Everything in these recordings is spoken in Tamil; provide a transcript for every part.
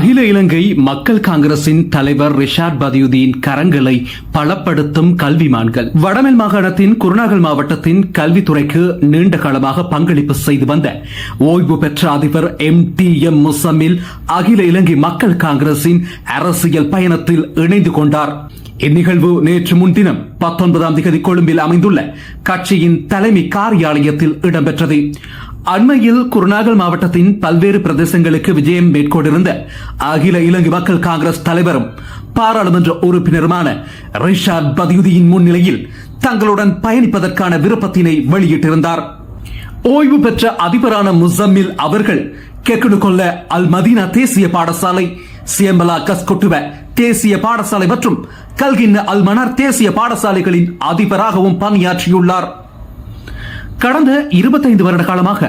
அகில இலங்கை மக்கள் காங்கிரசின் தலைவர் ரிஷாட் பதியுதீன் கரங்களை பலப்படுத்தும் கல்விமான்கள். வடமேல் மாகாணத்தின் குருநாகல் மாவட்டத்தின் கல்வித்துறைக்கு நீண்ட காலமாக பங்களிப்பு செய்து வந்த ஓய்வு பெற்ற அதிபர் எம் டி எம் முசமில் அகில இலங்கை மக்கள் காங்கிரசின் அரசியல் பயணத்தில் இணைந்து கொண்டார். இந்நிகழ்வு நேற்று முன்தினம் பத்தொன்பதாம் திகதி கொழும்பில் அமைந்துள்ள கட்சியின் தலைமை காரியாலயத்தில் இடம்பெற்றது. அண்மையில் குருநாகல் மாவட்டத்தின் பல்வேறு பிரதேசங்களுக்கு விஜயம் மேற்கொண்டிருந்த அகில இலங்கை மக்கள் காங்கிரஸ் தலைவரும் பாராளுமன்ற உறுப்பினருமான ரிஷாத் பதியுதியின் முன்னிலையில் தங்களுடன் பயணிப்பதற்கான விருப்பத்தினை வெளியிட்டிருந்தார். ஓய்வு பெற்ற அதிபரான முசம்மில் அவர்கள் கெக்குடுகொள்ள அல் மதீனா தேசிய பாடசாலை சியம்பலா கஸ்கொட்டுவ தேசிய பாடசாலை மற்றும் கல்கின்ன அல் மனார் தேசிய பாடசாலைகளின் அதிபராகவும் பணியாற்றியுள்ளார். கடந்த இருபத்தைந்து வருட காலமாக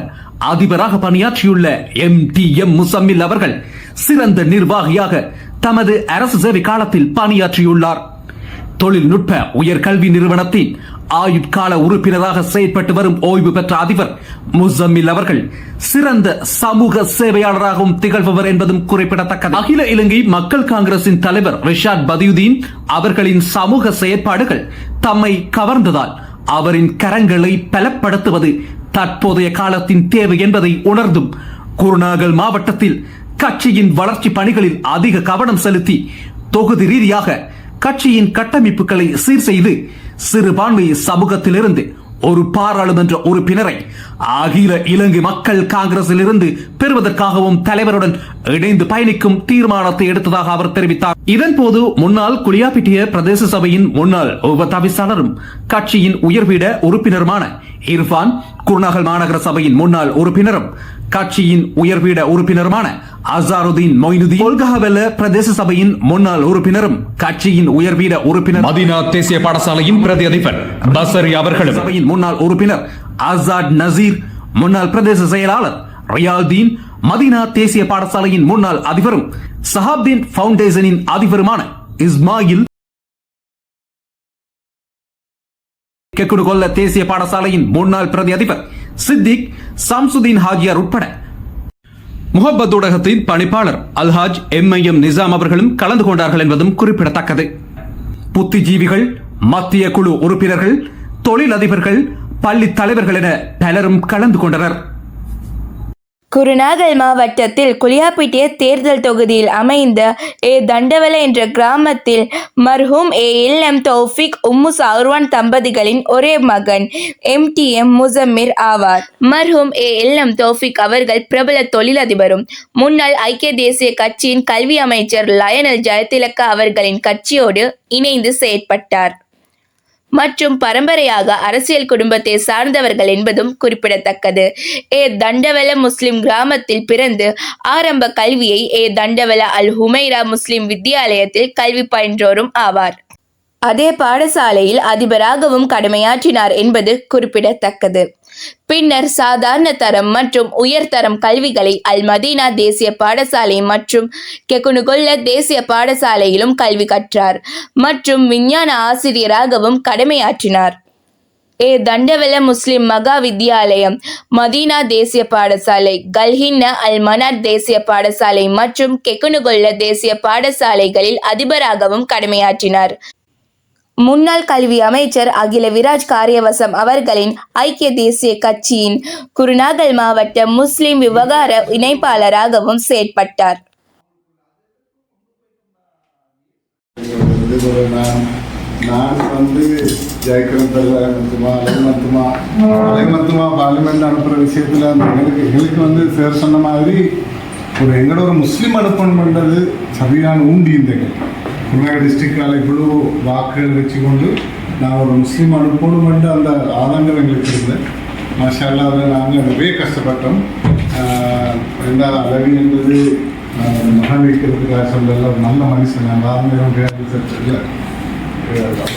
அதிபராக பணியாற்றியுள்ள எம் டி எம் முசம்மில் அவர்கள் சிறந்த நிர்வாகியாக தமது அரசு சேவை காலத்தில் பணியாற்றியுள்ளார். தொழில்நுட்ப உயர்கல்வி நிறுவனத்தின் ஆயுட்கால உறுப்பினராக செயற்பட்டு வரும் ஓய்வு பெற்ற அதிபர் முசம்மில் அவர்கள் சிறந்த சமூக சேவையாளராகவும் திகழ்பவர் என்பதும் குறிப்பிடத்தக்கது. அகில இலங்கை மக்கள் காங்கிரசின் தலைவர் ரிஷாட் பதியுதீன் அவர்களின் சமூக செயற்பாடுகள் தம்மை கவர்ந்ததால் அவரின் கரங்களை பலப்படுத்துவது தற்போதைய காலத்தின் தேவை என்பதை உணர்ந்தும் குருநாகல் மாவட்டத்தில் கட்சியின் வளர்ச்சி பணிகளில் அதிக கவனம் செலுத்தி தொகுதி ரீதியாக கட்சியின் கட்டமைப்புகளை சீர் செய்து சிறுபான்மை சமூகத்திலிருந்து ஒரு பாராளுமன்ற உறுப்பினரை அகில இலங்கை மக்கள் காங்கிரசில் இருந்து பெறுவதற்காகவும் தலைவருடன் இணைந்து பயணிக்கும் தீர்மானத்தை எடுத்ததாக அவர் தெரிவித்தார். இதன் போது முன்னாள் குளியாப்பிட்டிய பிரதேச சபையின் முன்னாள் உப தவிசாளரும் கட்சியின் உயர்வீட உறுப்பினருமான இர்பான் குருநகல் மாநகர சபையின் முன்னாள் உறுப்பினரும் கட்சியின் உயர்வீட உறுப்பினருமான அசாருதீன் மொய்னுதீன் கொல்கஹவெல்ல பிரதேச சபையின் முன்னாள் உறுப்பினரும் கட்சியின் உயர்வீட உறுப்பினர் மதினா தேசிய பாடசாலையின் பிரதி அதிபர் பசரி அவர்களும் சபையின் முன்னாள் உறுப்பினர் ஆசாத் நசீர் முன்னாள் பிரதேச செயலாளர் ரியால்தீன் மதினா தேசிய பாடசாலையின் முன்னாள் அதிபரும் சஹாப்தீன் பவுண்டேஷனின் அதிபருமான இஸ்மாயில். கெக்குடுகொல்ல தேசிய பாடசாலையின் முன்னாள் பிரதி அதிபர் சித்திக் சம்சுதீன் ஹாஜியார் உட்பட. முகப்பத் ஊடகத்தின் பணிப்பாளர் Alhaj M I M Nizam அவர்களும் கலந்து கொண்டார்கள் என்பதும் குறிப்பிடத்தக்கது. புத்திஜீவிகள் மத்திய குழு உறுப்பினர்கள் தொழிலதிபர்கள் பள்ளி தலைவர்கள் என பலரும் கலந்து கொண்டனர். குருநாகல் மாவட்டத்தில் குளியாப்பிட்டிய தேர்தல் தொகுதியில் அமைந்த ஏ தண்டவல என்ற கிராமத்தில் மர்ஹூம் ஏ எல் எம் தௌஃபிக் உம்மு சௌர்வான் தம்பதிகளின் ஒரே மகன் எம் டி எம் முசம்மிர் ஆவார். மர்ஹூம் ஏ எல் எம் தௌஃபிக் அவர்கள் பிரபல தொழிலதிபரும். முன்னாள் ஐக்கிய தேசிய கட்சியின் கல்வி அமைச்சர் லயனல் ஜெயதிலக அவர்களின் கட்சியோடு இணைந்து செயற்பட்டார். மற்றும் பரம்பரையாக அரசியல் குடும்பத்தை சார்ந்தவர்கள் என்பதும் குறிப்பிடத்தக்கது. ஏ. தண்டவல முஸ்லிம் கிராமத்தில் பிறந்து ஆரம்ப கல்வியை ஏ. தண்டவல அல் ஹுமைரா முஸ்லிம் வித்தியாலயத்தில் கல்வி பயின்றோரும் ஆவார். அதே பாடசாலையில் அதிபராகவும் கடமையாற்றினார் என்பது குறிப்பிடத்தக்கது. பின்னர் சாதாரண தரம் மற்றும் உயர்தரம் கல்விகளை அல் மதீனா தேசிய பாடசாலை மற்றும் கெகுனுகொல்ல தேசிய பாடசாலையிலும் கல்வி கற்றார் மற்றும் விஞ்ஞான ஆசிரியராகவும் கடமையாற்றினார். ஏ. தண்டவல முஸ்லிம் மகா வித்தியாலயம் மதீனா தேசிய பாடசாலை கல்ஹின்ன அல் மனார் தேசிய பாடசாலை மற்றும் கெக்குனுகொல்ல தேசிய பாடசாலைகளில் அதிபராகவும் கடமையாற்றினார். முன்னாள் கல்வி அமைச்சர் அகில விராஜ் காரியவசம் அவர்களின் ஐக்கிய தேசிய கட்சியின் குருநாகல் மாவட்ட முஸ்லிம் விவகார இணைப்பாளராகவும் செயற்பட்டார். இது ஒரு நான் நான் வந்து ஜெயக்கிரன் தலைமத்துமா அலைமத்துமா பார்லிமெண்ட் அனுப்புகிற விஷயத்தில் அந்த எங்களுக்கு எங்களுக்கு வந்து சேர் சொன்ன மாதிரி ஒரு எங்களோட ஒரு முஸ்லீம் அனுப்பணுன்றது சரியான ஊண்டி இந்த குருநாக டிஸ்ட்ரிக்டால் இவ்வளோ வாக்குகள் வச்சுக்கொண்டு நான் ஒரு முஸ்லீம் அனுப்பணுமென்று அந்த ஆதங்கம் எங்களுக்கு இருந்தது. மாஷால்லா அதில் நாங்கள் நிறைய கஷ்டப்பட்டோம். ரெண்டாவது அளவி என்பது மகன் வைக்கிறதுக்காக சொல்லல ஒரு நல்ல மனுஷன். நான் ஆரம்பம் இல்லை.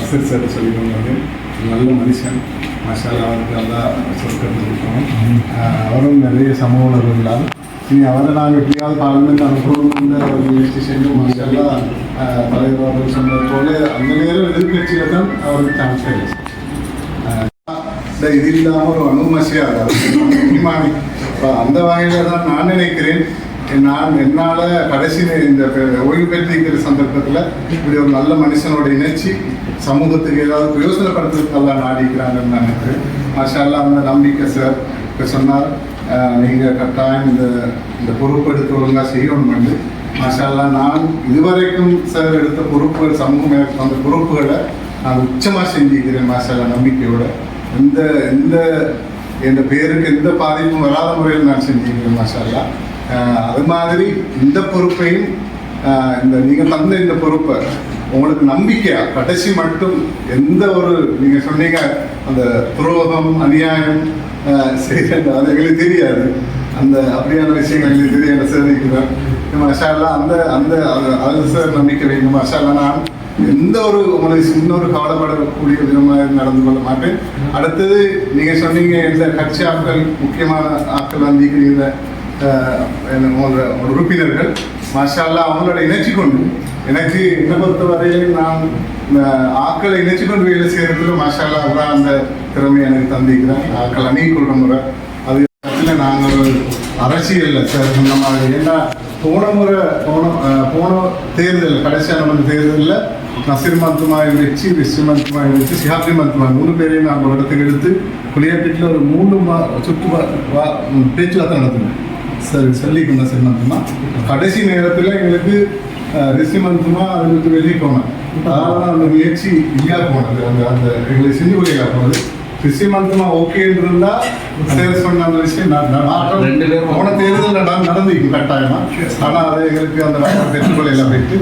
வசதி சார் சொல்லிக்கொண்டாரு நல்ல மனுஷன். மாஷால்லா அவருக்கு நல்லா சொற்கிறது இருக்கணும் அவரும் நிறைய சமூக உணர்வு இல்லாமல் இனி அவரை நாங்கள் எப்படியாவது பார்லிமெண்ட் அனுப்பணும்னு ஒரு முயற்சி செஞ்சு மாஷால்லா தலைவர் அவர்கள் சொன்னது போல அந்த நேரம் எதிர்கட்சியில் தான் அவருக்கு சான்ஸ் கிடைச்சு இது இல்லாமல் ஒரு அனுமசியாக அபிமானி இப்போ அந்த வகையில் தான் நான் நினைக்கிறேன் நான் என்னால் கடைசி இந்த ஓய்வு பெற்றிருக்கிற சந்தர்ப்பத்தில் இப்படி ஒரு நல்ல மனுஷனோட இணைச்சி சமூகத்துக்கு ஏதாவது பிரயோசனப்படுத்துறதுக்கெல்லாம் நாடிக்கிறாங்கன்னு நான் நினைக்கிறேன் மாஷா அல்லாஹ் அந்த நம்பிக்கை சார் இப்போ சொன்னார் நீங்கள் கட்டாயம் இந்த இந்த பொறுப்பெடுத்து ஒழுங்காக செய்யணும் வந்து மாஷா நான் இதுவரைக்கும் சார் எடுத்த பொறுப்புகள் சமூகம் எனக்கு அந்த பொறுப்புகளை நான் உச்சமாக செஞ்சுக்கிறேன் மாஷா நம்பிக்கையோடு. நம்பிக்கையோட எந்த எந்த என் பேருக்கு எந்த பாதிப்பும் வராத முறையில் நான் செஞ்சுக்கிறேன் மாஷா அது மாதிரி இந்த பொறுப்பையும் இந்த நீங்கள் தந்த இந்த பொறுப்பை உங்களுக்கு நம்பிக்கையா கடைசி மட்டும் எந்த ஒரு நீங்கள் சொன்னீங்க அந்த துரோகம் அநியாயம் ஆஹ் அது எங்களுக்கு தெரியாது. அந்த அப்படியான விஷயங்கள் எங்களுக்கு தெரியாது சேதிக்கிறேன் மாஷா அந்த அந்த அது- சார் நம்பிக்கை வைங்க. மாஷா நான் எந்த ஒரு உங்களுக்கு சின்ன ஒரு கவலைப்படக்கூடிய விதமாக நடந்து கொள்ள மாட்டேன். அடுத்தது நீங்க சொன்னீங்க இந்த கட்சி ஆட்கள் முக்கியமான ஆட்கள் வந்திருக்கிறீங்க என்ன, உங்களோட உறுப்பினர்கள் மாஷால்லா அவங்களோட இணைச்சி கொண்டு எனக்கு என்னை பொறுத்த நான் ஆக்களை ஆட்களை இணைச்சி கொண்டு வேலை செய்யறதுல மாஷால்லா தான் அந்த திறமையை எனக்கு தந்திருக்கிறேன் ஆட்கள் அணுகி கொள்ற முறை அது நாங்கள் ஒரு சார் சொன்ன மாதிரி. ஏன்னா போன முறை போன போன தேர்தல் கடைசியாக நடந்த தேர்தலில் நசீர் மந்துமாயை வச்சு விஸ்வ மந்துமாயை வச்சு சிஹாப்ரி மந்துமாய் மூணு பேரையும் நாங்கள் ஒரு இடத்துக்கு எடுத்து புளியாப்பீட்டில் ஒரு மூணு மா சுற்று பேச்சுவார்த்தை நடத்தினோம் சரி சொல்லிக்கணும் நசீர் மந்துமா கடைசி நேரத்தில் எங்களுக்கு ரிஷி மந்துமா அதுக்கு வெளியே போனேன் அதாவது அந்த முயற்சி இல்லா போனது. அந்த அந்த எங்களுக்கு செஞ்சு கொள்ளையா போனது. கிறிஸ்டிமந்தமா ஓகேன்னு இருந்தா சேர் சொன்ன அந்த விஷயம் மாற்றம் போன தேர்தல் நான் நடந்திருக்கும் கட்டாயமா. ஆனா அது எங்களுக்கு அந்த மாற்றம் பெற்றுக்கொள்ள போயிட்டு.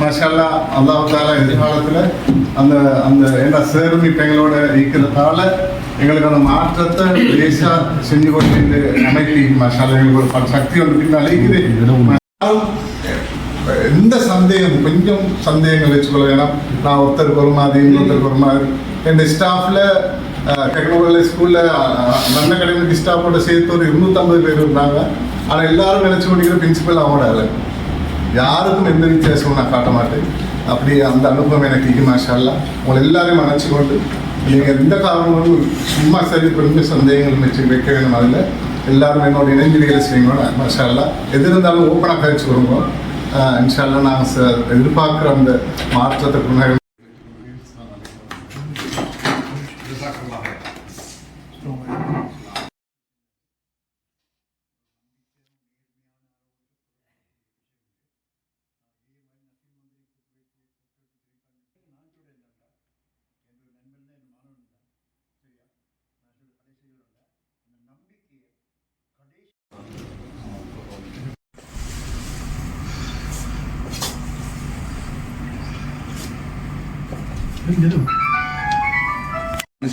மாஷல்லா அல்லாஹ் தாலா எதிர்காலத்துல அந்த அந்த என்ன சேர்ந்து இப்ப எங்களோட இருக்கிறதால எங்களுக்கு அந்த மாற்றத்தை லேசா செஞ்சு கொண்டு இந்த அமைப்பு மாஷாலா எங்களுக்கு ஒரு பல சக்தி ஒன்று பின்னாலே இருக்குது. எந்த சந்தேகம் கொஞ்சம் சந்தேகங்கள் வச்சுக்கொள்ள வேணாம் நான் ஒருத்தருக்கு ஒரு மாதிரி இன்னொருத்தருக்கு ஒரு மாதிரி. என் ஸ்டாஃப்ல டெக்னோலஜி ஸ்கூலில் நல்ல கடையில் டிஸ்டாப்போட சேர்த்து ஒரு இருநூத்தம்பது பேர் இருந்தாங்க. ஆனால் எல்லாரும் நினச்சி கொண்டிருக்கிற பிரின்சிபல் அவங்களோட ஆளு. யாருக்கும் எந்த வித்தியாசமும் நான் காட்ட மாட்டேன். அப்படி அந்த அனுபவம் எனக்கு இருக்கு மாஷால்லா உங்களை எல்லாரையும் அணைச்சு கொண்டு நீங்கள் எந்த காரணமும் சும்மா சரி பெருமை சந்தேகங்கள் வச்சு வைக்க வேணும் அதில். எல்லாரும் என்னோட இணைஞ்சு வேலை செய்யுங்க எது இருந்தாலும் ஓப்பனாக கழிச்சு வருவோம் இன்ஷால்லாம் நாங்கள் எதிர்பார்க்குற அந்த மாற்றத்தை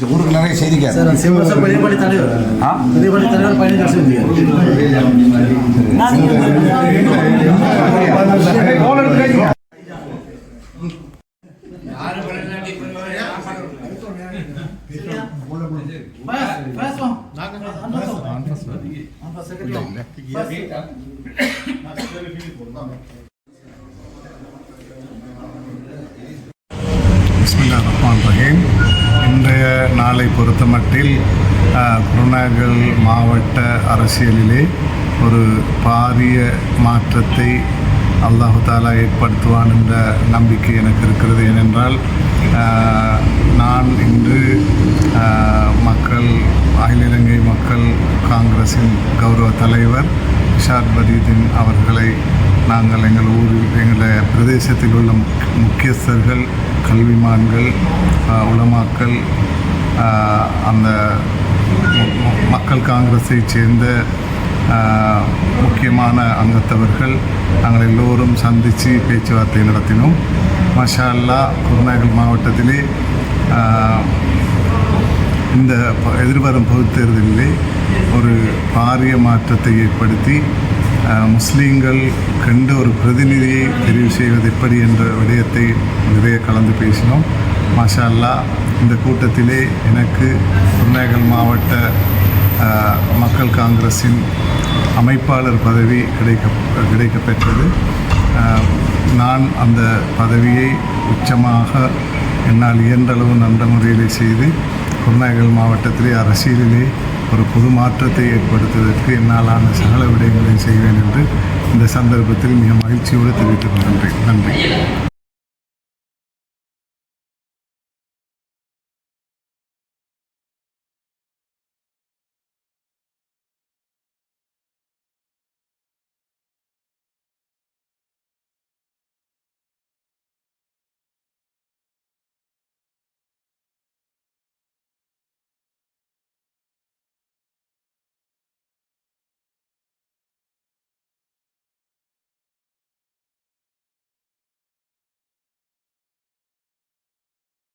ஊருக்கு நிறைய செய்திக்காரு சார். பிஸ்மில்லா ரஹ்மான் ரஹீம் இன்றைய நாளை பொறுத்தமட்டில் குருநாகல் மாவட்ட அரசியலிலே ஒரு பாரிய மாற்றத்தை அல்லாஹு தாலா ஏற்படுத்துவான் என்ற நம்பிக்கை எனக்கு இருக்கிறது. ஏனென்றால் நான் இன்று மக்கள் அகில இலங்கை மக்கள் காங்கிரஸின் கௌரவ தலைவர் ஷாத் பதீதீன் அவர்களை நாங்கள் எங்கள் ஊரில் எங்களுடைய பிரதேசத்தில் உள்ள முக்கியஸ்தர்கள் கல்விமான்கள் உளமாக்கள் உலமாக்கள் அந்த மக்கள் காங்கிரஸை சேர்ந்த முக்கியமான அங்கத்தவர்கள் நாங்கள் எல்லோரும் சந்தித்து பேச்சுவார்த்தை நடத்தினோம். மஷா அல்லா குருநாகல் மாவட்டத்திலே இந்த எதிர்வரும் பொதுத் தேர்தலிலே ஒரு பாரிய மாற்றத்தை ஏற்படுத்தி முஸ்லீம்கள் கண்டு ஒரு பிரதிநிதியை தெரிவு செய்வது எப்படி என்ற விடயத்தை நிறைய கலந்து பேசினோம். மாஷா அல்லாஹ் இந்த கூட்டத்திலே எனக்கு குருநாகல் மாவட்ட மக்கள் காங்கிரஸின் அமைப்பாளர் பதவி கிடைக்க கிடைக்கப்பெற்றது. நான் அந்த பதவியை உச்சமாக என்னால் இயன்றளவு நல்ல முறையிலே செய்து குருநாகல் மாவட்டத்திலே அரசியலிலே ஒரு புது மாற்றத்தை ஏற்படுத்துவதற்கு என்னாலான சகல விடயங்களை செய்வேன் என்று இந்த சந்தர்ப்பத்தில் மிக மகிழ்ச்சியோடு தெரிவித்துக் கொள்கின்றேன். நன்றி.